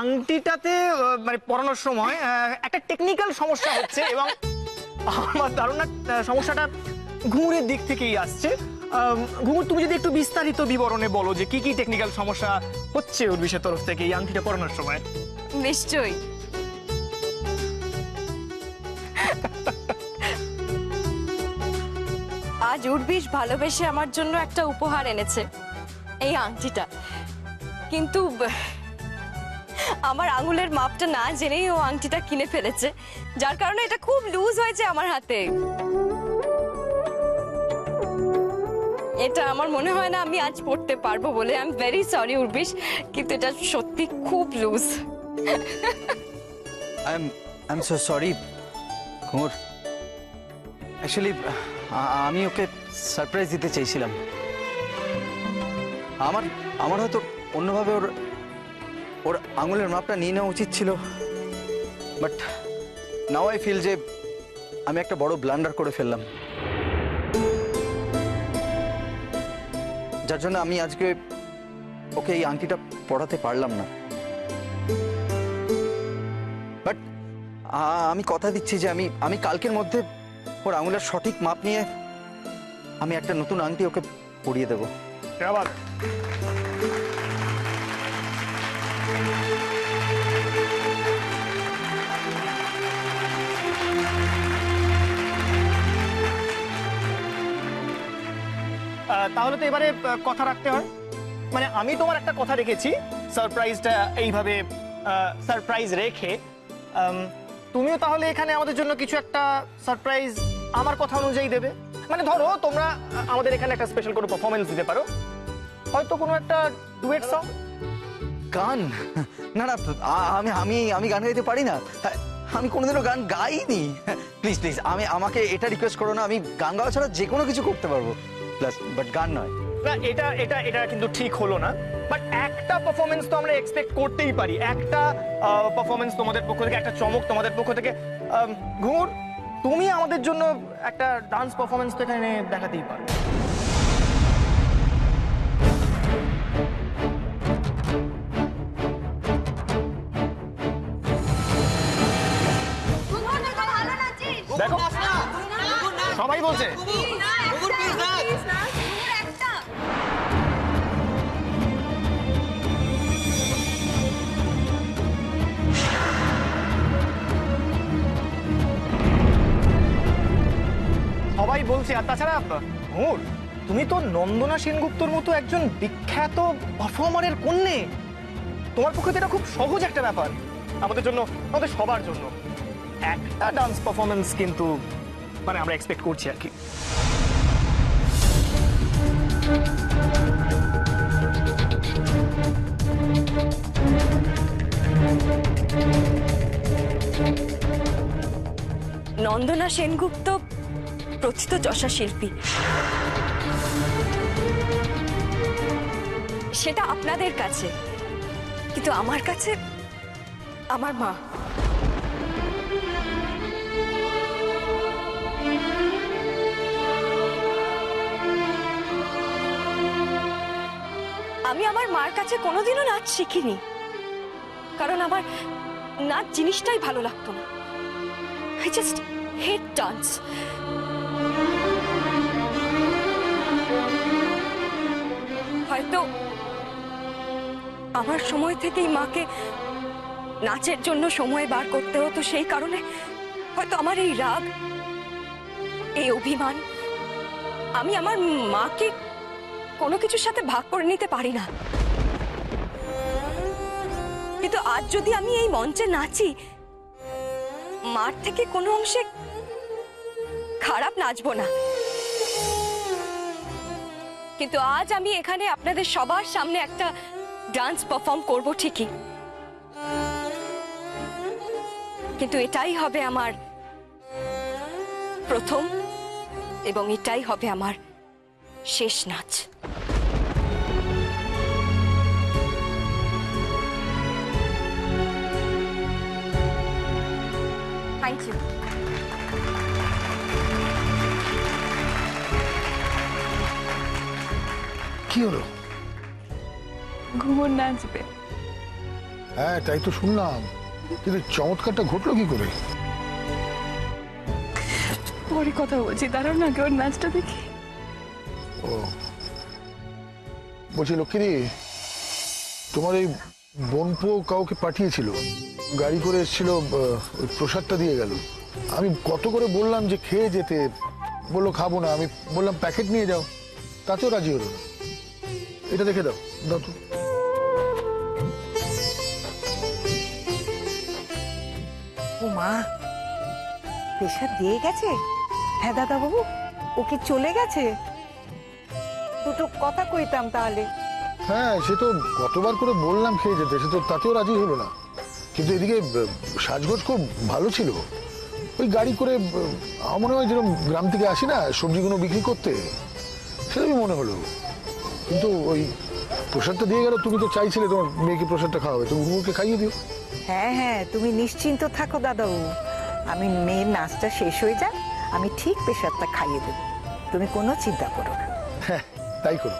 আংটিটাতে মানে পড়ানোর সময় একটা টেকনিক্যাল সমস্যা হচ্ছে এবং আমার ধারণা সমস্যাটা ঘুঙুরের দিক থেকেই আসছে। ঘুঙুর, তুমি যদি একটু বিস্তারিত বিবরণে বলো যে কি কি টেকনিক্যাল সমস্যা হচ্ছে উর্বিশের তরফ থেকে এই আংটিটা পরানোর সময়। নিশ্চয়ই। আজ উর্বিশ ভালোবেসে আমার জন্য একটা উপহার এনেছে, এই আংটিটা। কিন্তু আমার আঙুলের মাপটা না জেনেই ও আংটিটা কিনে ফেলেছে। যার কারণে এটা খুব লুজ হয়েছে আমার হাতে। এটা আমার মনে হয় না আমি আজ পড়তে পারব বলে। I am very sorry Urvish, কিন্তু এটা সত্যি খুব loose I am I am so sorry ঘুঙুর অ্যাকচুয়ালি আমি ওকে সারপ্রাইজ দিতে চেয়েছিলাম। আমার আমার হয়তো অন্যভাবে ওর ওর আঙুলের মাপটা নিয়ে নেওয়া উচিত ছিল। বাট নাও আই ফিল যে আমি একটা বড় ব্লান্ডার করে ফেললাম। যার জন্য আমি আজকে ওকে এই আংটিটা পড়াতে পারলাম না। বাট আমি কথা দিচ্ছি যে আমি আমি কালকের মধ্যে ওর আঙুলের সঠিক মাপ নিয়ে আমি একটা নতুন আংটি ওকে পরিয়ে দেবো। আবার তাহলে তো এবারে কথা রাখতে হয়। মানে আমি তোমার একটা কথা রেখেছি সারপ্রাইজটা এইভাবে সারপ্রাইজ রেখে। তুমিও তাহলে এখানে আমাদের জন্য কিছু একটা সারপ্রাইজ আমার কথা অনুযায়ী দেবে। মানে ধরো, তোমরা আমাদের এখানে একটা স্পেশাল কোনো পারফরমেন্স দিতে পারো। হয়তো কোনো একটা ডুয়েট সং গান? না না আমি আমি আমি গান গাইতে পারি না। আমি কোনোদিনও গান গাইনি। প্লিজ প্লিজ, আমি, আমাকে এটা রিকোয়েস্ট করো না, আমি গান গাওয়া ছাড়া যে কোনো কিছু করতে পারব। প্লাস বাট গান নয়। এটা এটা এটা কিন্তু ঠিক হলো না। বাট একটা পারফরমেন্স তো আমরা এক্সপেক্ট করতেই পারি। একটা পারফরমেন্স তোমাদের পক্ষ থেকে, একটা চমক তোমাদের পক্ষ থেকে। ঘুর তুমি আমাদের জন্য একটা ডান্স পারফরমেন্স তো এখানে দেখাতেই পারো। দেখো সবাই বলছে। সবাই বলছে, আর তাছাড়া ঘুর তুমি তো নন্দনা সেনগুপ্তর মতো একজন বিখ্যাত পারফর্মারের কন্যে। তোমার পক্ষে তো এটা খুব সহজ একটা ব্যাপার। আমাদের জন্য, আমাদের সবার জন্য। একটা ডান্স পারফরমেন্স কিন্তু মানে আমরা এক্সপেক্ট করছি আর কি। নন্দনা সেনগুপ্ত প্রথিত যশা শিল্পী। সেটা আপনাদের কাছে, কিন্তু আমার কাছে, আমার মা। কাছে কোনোদিনও নাচ শিখিনি। কারণ আমার নাচ জিনিসটাই ভালো লাগতো না। I just hate dance. হয়তো আমার সময় থেকেই মাকে নাচের জন্য সময় বার করতে হতো সেই কারণে হয়তো আমার এই রাগ, এই অভিমান, আমি আমার মাকে কোনো কিছুর সাথে ভাগ করে নিতে পারি না। আজ যদি আমি এই মঞ্চে নাচি মার থেকে কোনো অংশে খারাপ নাচবো না। কিন্তু আজ আমি এখানে আপনাদের সবার সামনে একটা ডান্স পারফর্ম করব ঠিকই। কিন্তু এটাই হবে আমার প্রথম এবং এটাই হবে আমার শেষ নাচ। কি হলো? ঘুমর নাচবে হ্যাঁ তাই তো শুনলাম। কিন্তু চমৎকারটা ঘটলো কি করে? পরে কথা বলছি। দাঁড়াও না ওর নাচটা দেখি। ও। বলছি লক্ষ্মীদি তোমার এই বোনপো কাউকে পাঠিয়েছিল। গাড়ি করে এসেছিল ওই প্রসাদটা দিয়ে গেল। আমি কত করে বললাম যে খেয়ে যেতে। বলল খাব না। আমি বললাম প্যাকেট নিয়ে যাও। তাতেও রাজি হলো না। এটা দেখে দাও দাও তো। ও মা প্রেশার দিয়ে গেছে? হ্যাঁ দাদা বাবু ও কি চলে গেছে? দুটো কথা কইতাম তাহলে। হ্যাঁ সে তো কতবার করে বললাম খেয়ে যেতে সে তো তাতেও রাজি হলো না। কিন্তু এদিকে সাজগোজ খুব ভালো ছিল। ওই গাড়ি করে আমার মনে হয় যেরকম গ্রাম থেকে আসি না সবজিগুলো বিক্রি করতে সেরকমই মনে হলো। কিন্তু ওই প্রসাদটা দিয়ে গেল তুমি তো চাইছিলে তোমার মেয়েকে প্রসাদটা খাওয়াবে তুমি ঘুমুরকে খাইয়ে দিও। হ্যাঁ হ্যাঁ তুমি নিশ্চিন্ত থাকো দাদাবু। আমি মেয়ের নাচটা শেষ হয়ে যাক আমি ঠিক প্রসাদটা খাইয়ে দেবো। তুমি কোনো চিন্তা করো না। হ্যাঁ তাই করো।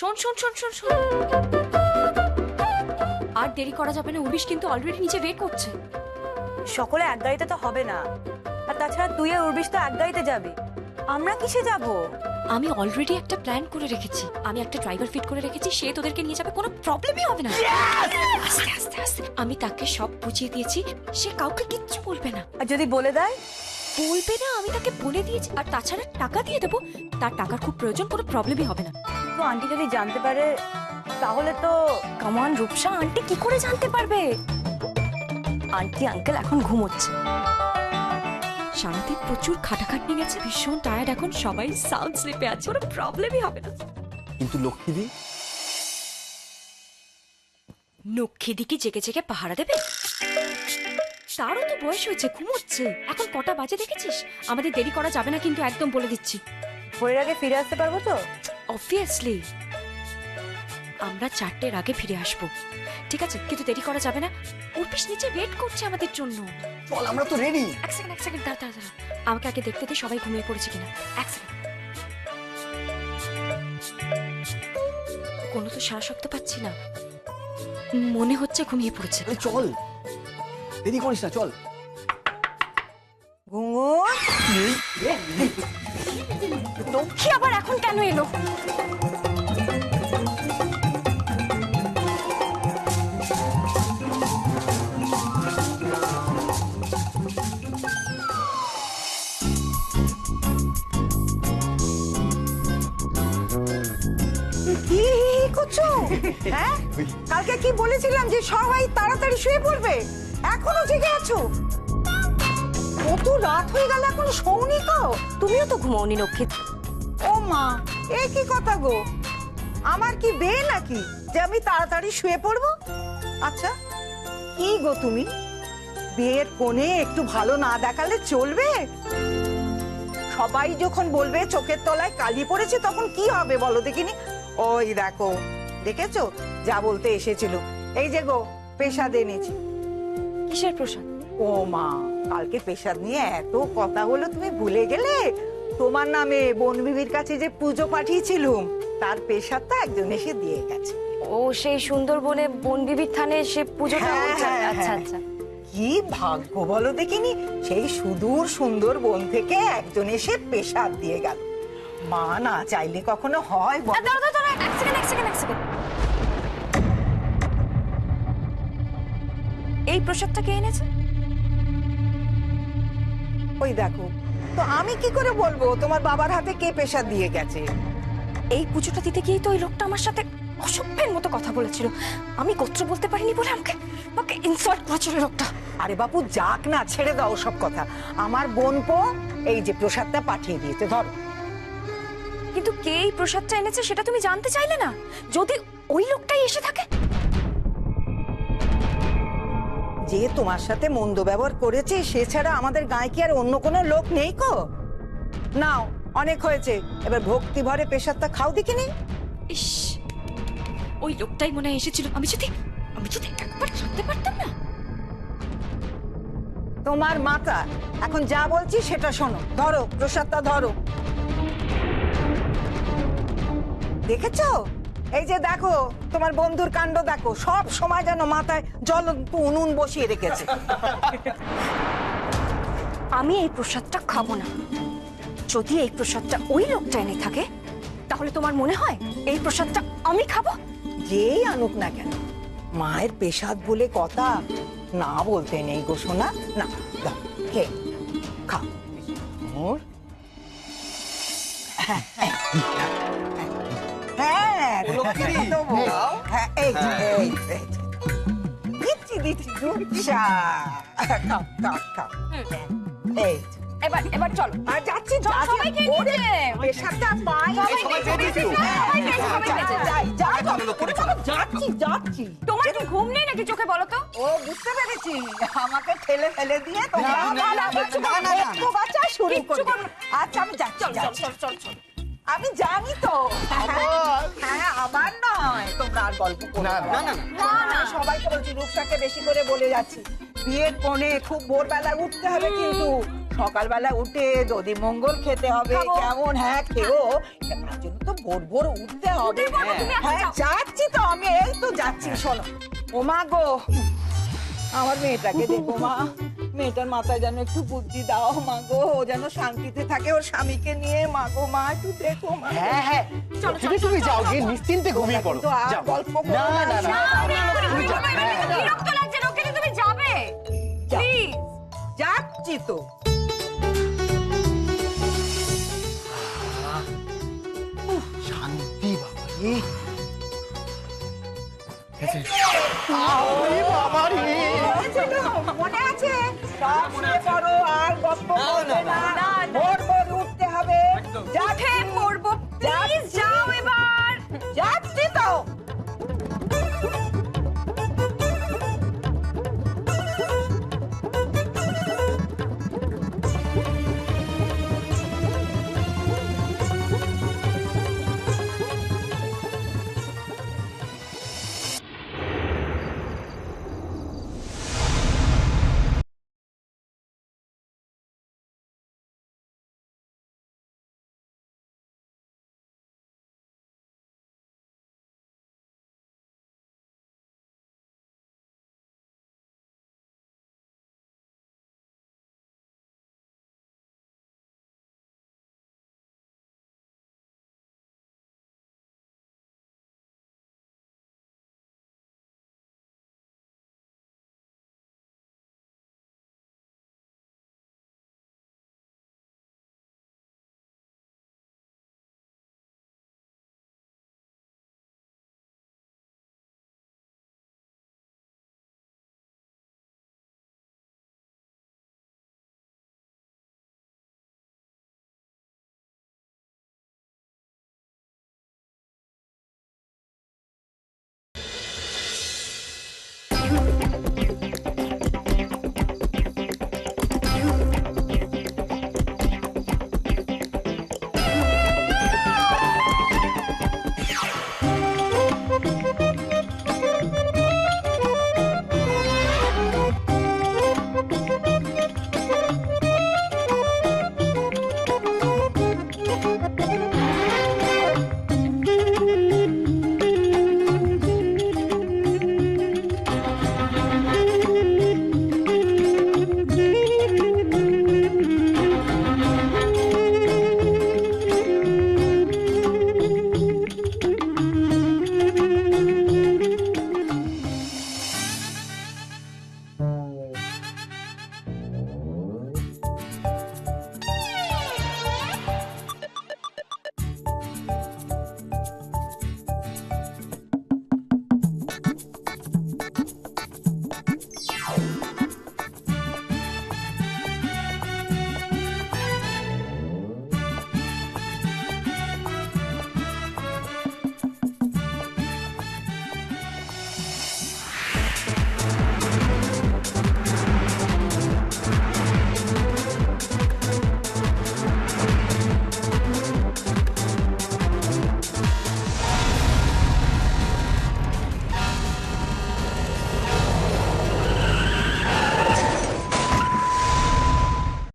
শোন শোন শোন শোন শোন। আর দেরি করা যাবে না উর্বিশ কিন্তু অলরেডি নিচে ওয়েট করছে। সকলে এক গাড়িতে তো হবে না। আর তাছাড়া তুই আর উর্বিশ তো এক গাড়িতে যাবে। আমরা কিসে যাব? আমি অলরেডি একটা প্ল্যান করে রেখেছি। আমি একটা ড্রাইভার ফিট করে রেখেছি সে তোদেরকে নিয়ে যাবে কোনো প্রবলেমই হবে না। আস্তে আস্তে আস্তে। আমি তাকে সব বুঝিয়ে দিয়েছি সে কাউকে কিচ্ছু বলবে না। আর যদি বলে দেয়? বলবে না আমি তাকে বলে দিয়েছি। আর তাছাড়া টাকা দিয়ে দেবো। তার টাকার খুব প্রয়োজন কোনো প্রবলেমই হবে না। তো আন্টি যদি জানতে পারে তাহলে তো কামান রূপসা আন্টি কি করে জানতে পারবে? আন্টি আঙ্কেল এখন ঘুমোচ্ছে। সারাদিন প্রচুর খাটাখাটনি গেছে ভীষণ টায়ার্ড এখন সবাই সাউন্ড স্লিপে আছে কোনো প্রবলেমই হবে না। কিন্তু লক্ষ্মীদি? নক্ষী দিকে জেগে জেগে পাহারা দেবে? তারও তো বয়স হয়েছে ঘুমোচ্ছে। এখন কটা বাজে দেখেছিস? আমাদের দেরি করা যাবে না কিন্তু একদম বলে দিচ্ছি। ভোরের আগে ফিরে আসতে পারব তো? অবভিয়াসলি আমরা চারটের আগে ফিরে আসব। ঠিক আছে কিন্তু দেরি করা যাবে না। উর্পিস নিচে ওয়েট করছে আমাদের জন্য। চল আমরা তো রেডি এক সেকেন্ড এক সেকেন্ড দাঁড়া দাঁড়া দাঁড়া। আমাকে আগে দেখতে দে সবাই ঘুমিয়ে পড়েছে কিনা। এক সেকেন্ড কোনো তো সারা শব্দ পাচ্ছি না। মনে হচ্ছে ঘুমিয়ে পড়েছে। চল। দেরি করিস না, চল। লক্ষ্মী আবার এখন কেন এলো? কি করছ? হ্যাঁ? কালকে কি বলেছিলাম যে সবাই তাড়াতাড়ি শুয়ে পড়বে? এখনও জেগে আছো? কত রাত হয়ে গেল এখনও শোনি তো। তুমিও তো ঘুমাওনি, লক্ষ্মী। ও মা, এ কি কথা গো? আমার কি বে নাকি, যে আমি তাড়াতাড়ি শুয়ে পড়ব? আচ্ছা কি গো তুমি? বিয়ের কোণে একটু ভালো না দেখালে চলবে? সবাই যখন বলবে চোখের তলায় কালি পড়েছে, তখন কি হবে বলো দেখিনি? ওই দেখো, দেখেছ? যা বলতে এসেছিল। এই যে গো, পেশাদ এনেছি। কিসের প্রসাদ? ও মা কালকে পেশাদ নিয়ে এত কথা হলো তুমি ভুলে গেলে? তোমার নামে বন বিবির কাছে যে পুজো পাঠিয়েছিলুম তার পেশাদটা একজন এসে দিয়ে গেছে। ও সেই সুন্দরবনে বন বিবির থানে সে পুজোটা হ্যাঁ, হ্যাঁ, আচ্ছা হ্যাঁ। আচ্ছা। কি ভাগ্য বলো দেখিনি সেই সুদূর সুন্দর বন থেকে একজন এসে পেশাদ দিয়ে গেল। মা না চাইলে কখনো হয় দাঁড়া দাঁড়া, এক সেকেন্ড এক সেকেন্ড এক সেকেন্ড এই প্রসাদটা কে এনেছে? ওই দেখো তো আমি কি করে বলব তোমার বাবার হাতে কে পেশাদ দিয়ে গেছে? এই পুজোটা দিতে গিয়েই তো ওই লোকটা আমার সাথে অসভ্যের মতো কথা বলেছিল। আমি গোত্র বলতে পারিনি বলে আমাকে আমাকে ইনসাল্ট করেছিল লোকটা। আরে বাপু যাক না ছেড়ে দাও সব কথা। আমার বোন পো এই যে প্রসাদটা পাঠিয়ে দিয়েছে ধরো। কিন্তু কে এই প্রসাদটা এনেছে সেটা তুমি জানতে চাইলে না? যদি ওই লোকটাই এসে থাকে যে তোমার সাথে মন্দ ব্যবহার করেছে সে ছাড়া আমাদের গায়ে কি আর অন্য কোনো লোক নেই কো? নাও অনেক হয়েছে। এবার ভক্তি ভরে পেশাদটা খাও দেখিনি ইস ওই লোকটাই মনে এসেছিল। আমি যদি আমি যদি একবার জানতে পারতাম না। তোমার মাতা এখন যা বলছি সেটা শোনো। ধরো প্রসাদটা ধরো। দেখেছ? এই যে দেখো তোমার বন্ধুর কাণ্ড দেখো সব সময় যেন মাথায় জল উনুন বসিয়ে রেখেছে। আমি এই প্রসাদটা খাব না। যদি এই প্রসাদটা ওই লোকটা এনে থাকে তাহলে তোমার মনে হয় এই প্রসাদটা আমি খাব? যেই আনুক না কেন মায়ের পেশাদ বলে কথা না বলতে নেই গো সোনা। না কে খা। ওর হ্যাঁ। দেবো। হ্যাঁ, এই যে, এই যে, এই যে। দিচ্ছি দিচ্ছি দুধসা খাও খাও খাও এই যে। এবার এবার চলো আর যাচ্ছি চল, যাচ্ছি। সবাই খেয়ে ওরে। পেশাদটা পাই সবাই খেয়ে নিয়েছে, সবাই সবাই খেয়েছে। যাই, যাই, ওরে বাবা, যাচ্ছি যাচ্ছি তোমার কি ঘুম নেই নাকি চোখে বলো তো ও বুঝতে পেরেছি আমাকে ঠেলে ফেলে দিয়ে তোমরা না, না, না, আবার কিচ্ছু করব না। একটু বাঁচা শুরু কিচ্ছু করবে করব না। আচ্ছা আমি যাচ্ছি চল চল যাচ্ছি। চল চল চল আমি জানি তো। হ্যাঁ আবার নয়। তোমরা আর গল্প না না। না না সবাইকে বলছি রূপসাকে বেশি করে বলে যাচ্ছি। বিয়ের কোণে খুব ভোরবেলা উঠতে হবে কিন্তু সকালবেলা উঠে দধি মঙ্গল খেতে হবে কেমন? হ্যাঁ খেও। তার জন্য তো ভোর ভোর উঠতে হবে। হ্যাঁ যাচ্ছি তো আমি এই তো যাচ্ছি শোনো। ও মা গো। আমার মেয়েটাকে দেখো মা। মেয়েটার মাথায় যেন একটু বুদ্ধি দাও মা গো। ও যেন শান্তিতে থাকে ওর স্বামীকে নিয়ে। মা গো মা একটু দেখো মা। হ্যাঁ হ্যাঁ। তুমি তুমি যাও গিয়ে নিশ্চিন্তে ঘুমিয়ে পড়ো। যাও। গল্প করো না না। না বিরক্ত লাগছে না? ওকে তুমি যাবে। যাও। প্লিজ যাচ্ছি তো। শান্তি বাবা মনে আছে? সব আর গপ্প না।